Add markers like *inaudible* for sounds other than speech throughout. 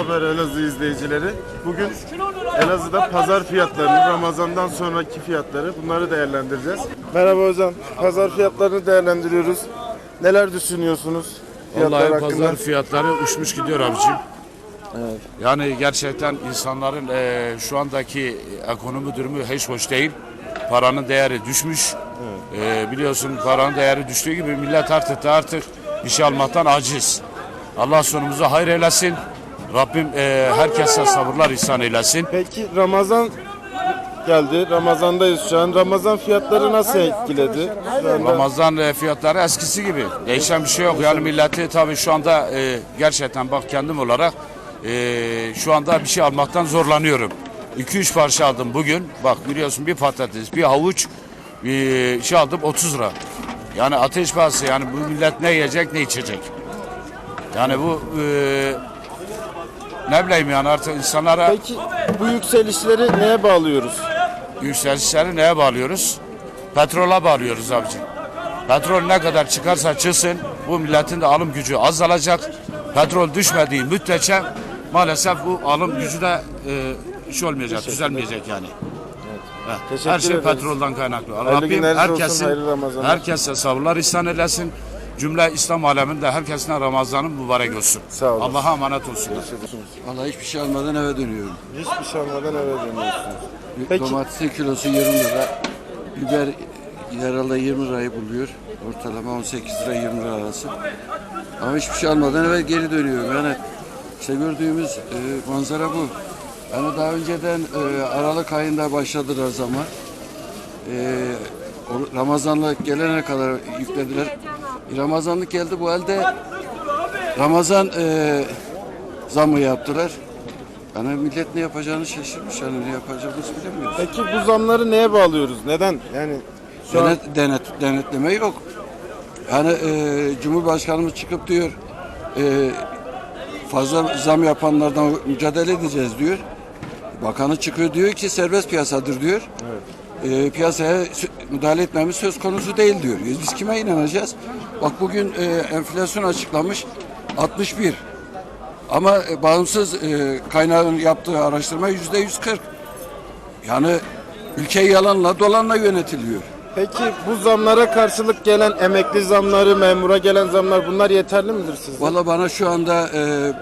Haber Elazığ izleyicileri. Bugün Elazığ'da pazar fiyatlarını, Ramazan'dan sonraki fiyatları bunları değerlendireceğiz. Merhaba hocam. Pazar fiyatlarını değerlendiriyoruz. Neler düşünüyorsunuz? Fiyatlar Vallahi hakkında? pazar fiyatları uçmuş gidiyor abicim. Yani gerçekten insanların eee, şu andaki ekonomi durumu hiç hoş değil. Paranın değeri düşmüş. Eee, biliyorsun paranın değeri düştüğü gibi millet artık da artık bir şey almaktan aciz. Allah sonumuzu hayır eylesin. Rabbim eee, herkese sabırlar ihsan eylesin. Peki Ramazan geldi. Ramazan'dayız şu an. Ramazan fiyatları nasıl etkiledi? Şu anda Ramazan e, fiyatları eskisi gibi. Değişen bir şey yok. Yani milleti tabii şu anda e, gerçekten bak kendim olarak e, şu anda bir şey almaktan zorlanıyorum. 2-3 parça aldım bugün. Bak biliyorsun bir patates, bir havuç bir şey aldım 30 lira. Yani ateş pahası yani bu millet ne yiyecek ne içecek. Yani bu e, ne bileyim yani artık insanlara Peki bu yükselişleri neye bağlıyoruz? yükselişleri neye bağlıyoruz? Petrola bağlıyoruz abicim. Petrol ne kadar çıkarsa çıksın bu milletin de alım gücü azalacak. Petrol düşmediği müddetçe maalesef bu alım gücü de e, iş olmayacak, düzelmeyecek yani. Evet, Teşekkür Her şey ederiz. petroldan kaynaklı. Hayırlı Rabbim olsun, herkesin, hayırlı Ramazanlar. herkese sabırlar ihsan eylesin. Cümle İslam aleminde herkesine Ramazan'ın mübarek olsun. Sağ olasın. Allah'a emanet olsun. Vallahi hiçbir şey almadan eve dönüyorum. Hiçbir şey almadan eve dönüyorsunuz. Peki. Domatesin kilosu 20 lira. Biber herhalde 20 lirayı buluyor. Ortalama 18 lira 20 lira arası. Ama hiçbir şey almadan eve geri dönüyorum. Yani işte gördüğümüz e, manzara bu. Yani daha önceden e, Aralık ayında başladılar zaman. E, o Ramazanlık gelene kadar yüklediler. Ramazanlık geldi bu halde Ramazan e, zamı yaptılar. Yani millet ne yapacağını şaşırmış. Yani ne yapacağımızı bilemiyoruz. Peki bu zamları neye bağlıyoruz? Neden? Yani şu an Denet, denet, denetleme yok. Yani e, Cumhurbaşkanımız çıkıp diyor e, fazla zam yapanlardan mücadele edeceğiz diyor. Bakanı çıkıyor diyor ki serbest piyasadır diyor. E, piyasaya müdahale etmemiz söz konusu değil diyor. Biz kime inanacağız? Bak bugün e, enflasyon açıklamış 61. Ama e, bağımsız e, kaynağın yaptığı araştırma yüzde 140. Yani ülke yalanla dolanla yönetiliyor. Peki bu zamlara karşılık gelen emekli zamları, memura gelen zamlar bunlar yeterli midir sizce? Valla bana şu anda e,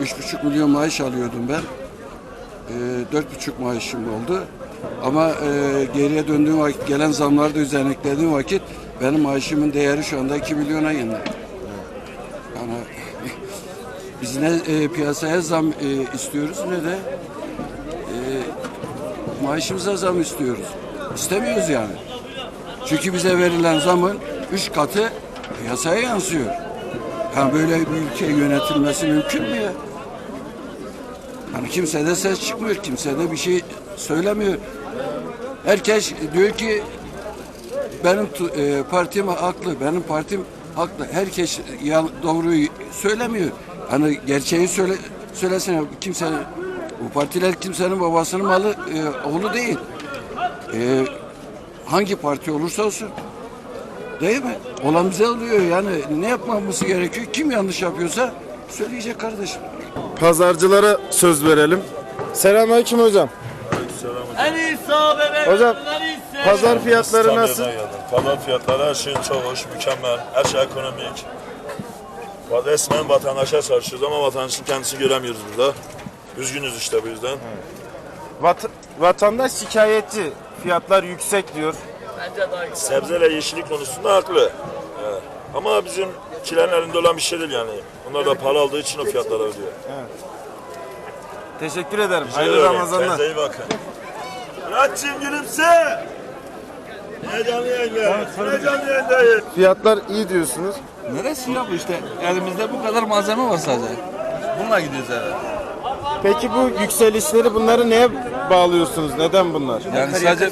üç buçuk milyon maaş alıyordum ben. E, Dört buçuk maaşım oldu. Ama e, geriye döndüğüm vakit gelen zamları da üzerine eklediğim vakit benim maaşımın değeri şu anda 2 milyona indi. Yani *laughs* biz ne e, piyasaya zam e, istiyoruz ne de e, maaşımıza zam istiyoruz. İstemiyoruz yani. Çünkü bize verilen zamın üç katı piyasaya yansıyor. Yani böyle bir ülke yönetilmesi mümkün mü ya? Hani kimse de ses çıkmıyor, kimse de bir şey söylemiyor. Herkes diyor ki benim e, partim haklı, benim partim haklı. Herkes yan, doğruyu söylemiyor. Hani gerçeği söyle söylesene kimse bu partiler kimsenin babasının malı e, oğlu değil. E, hangi parti olursa olsun. Değil mi? Olan bize oluyor yani ne yapmamız gerekiyor? Kim yanlış yapıyorsa söyleyecek kardeşim. Pazarcılara söz verelim. Selamünaleyküm hocam. En ben Hocam pazar fiyatları nasıl? Pazar fiyatları her şey çok hoş, mükemmel. Her şey ekonomik. Resmen vatandaşa çalışıyoruz ama vatandaşın kendisini göremiyoruz burada. Üzgünüz işte bu yüzden. Vat- vatandaş şikayetçi. Fiyatlar yüksek diyor. Bence daha iyi. Sebze ve yeşillik konusunda haklı. Evet. Ama bizim kilerin elinde olan bir şey değil yani. Onlar da pahalı aldığı için o fiyatlara ödüyor. Teşekkür ederim. Rica Hayırlı. Ramazanlar. Kendinize iyi bakın. Muratçım gülümse. Ne canlı yayındayız. Ne canlı yayındayız. Fiyatlar iyi diyorsunuz. Neresi yok işte. Elimizde bu kadar malzeme var sadece. Bununla gidiyoruz eve. Peki bu yükselişleri bunları neye bağlıyorsunuz? Neden bunlar? Yani sadece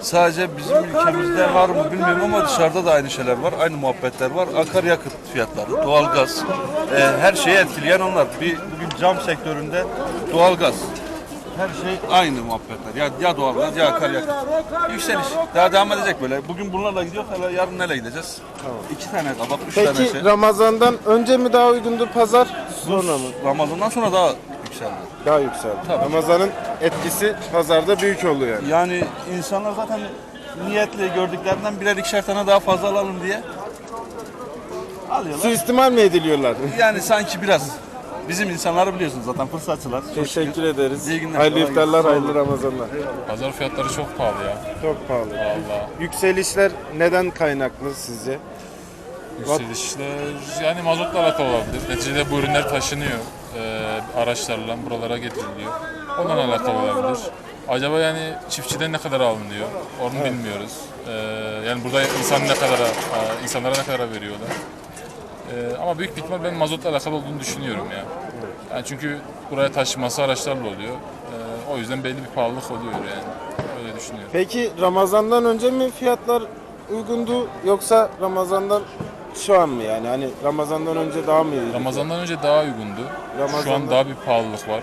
Sadece bizim ülkemizde var mı bilmiyorum ama dışarıda da aynı şeyler var. Aynı muhabbetler var. Akaryakıt fiyatları, doğalgaz. e, her şeyi etkileyen onlar. Bir, bugün cam sektöründe doğalgaz. Her şey aynı muhabbetler. Ya, ya doğalgaz ya akaryakıt. Yükseliş. Daha devam edecek böyle. Bugün bunlarla gidiyor. Hele yarın neyle gideceğiz? İki tane kabak, üç tane Peki şey. Ramazan'dan önce mi daha uygundu pazar sonra mı? Ramazan'dan sonra daha yükseldi. Daha yükseldi. Ramazan'ın etkisi pazarda büyük oluyor yani. Yani insanlar zaten niyetli gördüklerinden birer ikişer tane daha fazla alalım diye alıyorlar. Suistimal mi ediliyorlar? Yani sanki biraz bizim insanları biliyorsunuz zaten fırsatçılar. Teşekkür ederiz. İyi günler. Hayırlı Kolay iftarlar, hayırlı Ramazanlar. Pazar fiyatları çok pahalı ya. Çok pahalı. Vallahi. Yükselişler neden kaynaklı sizce? Yükselişler yani mazotla alakalı olabilir. Neticede bu ürünler taşınıyor. Ee, araçlarla buralara getiriliyor. Ondan alakalı olabilir. Acaba yani çiftçiden ne kadar alınıyor? Onu bilmiyoruz. Ee, yani burada insan ne kadar insanlara ne kadar veriyorlar? Ee, ama büyük bir ihtimal ben mazotla alakalı olduğunu düşünüyorum ya. Yani çünkü buraya taşıması araçlarla oluyor. Ee, o yüzden belli bir pahalılık oluyor yani. Öyle düşünüyorum. Peki Ramazan'dan önce mi fiyatlar uygundu yoksa Ramazan'dan şu an mı yani? Hani Ramazan'dan önce daha mı iyiydi? Ramazan'dan önce daha uygundu. Şu Ramazan'dan- an daha bir pahalılık var.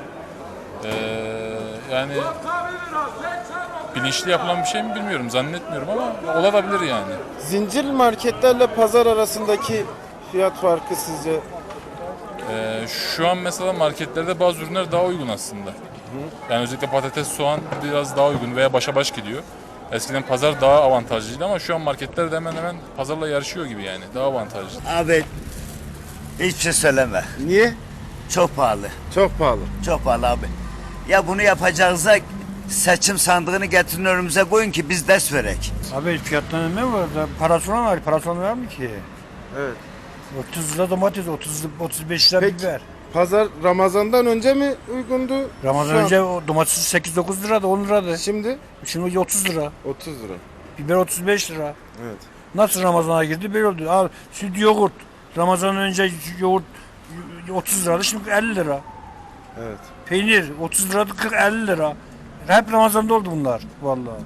Ee, yani bilinçli yapılan bir şey mi bilmiyorum. Zannetmiyorum ama olabilir yani. Zincir marketlerle pazar arasındaki fiyat farkı sizce? Ee, şu an mesela marketlerde bazı ürünler daha uygun aslında. Yani özellikle patates, soğan biraz daha uygun veya başa baş gidiyor. Eskiden pazar daha avantajlıydı ama şu an marketler de hemen hemen pazarla yarışıyor gibi yani. Daha avantajlı. Abi hiçbir şey söyleme. Niye? Çok pahalı. Çok pahalı. Çok pahalı abi. Ya bunu yapacağınıza seçim sandığını getirin önümüze koyun ki biz ders verek. Abi fiyatlanma mı var? Da Parası olan var. Parası olan var mı ki? Evet. 30 lira domates, 30 35 lira Peki. biber. Pazar Ramazan'dan önce mi uygundu? Ramazan Şu an- önce o domates 8-9 liraydı, 10 liraydı. Şimdi Şimdi 30 lira. 30 lira. Biber 35 lira. Evet. Nasıl Ramazan'a girdi böyle oldu. Al süt yoğurt. Ramazan önce yoğurt 30 liraydı şimdi 50 lira. Evet. Peynir 30 liraydı 40 50 lira. Hep Ramazan'da oldu bunlar vallahi.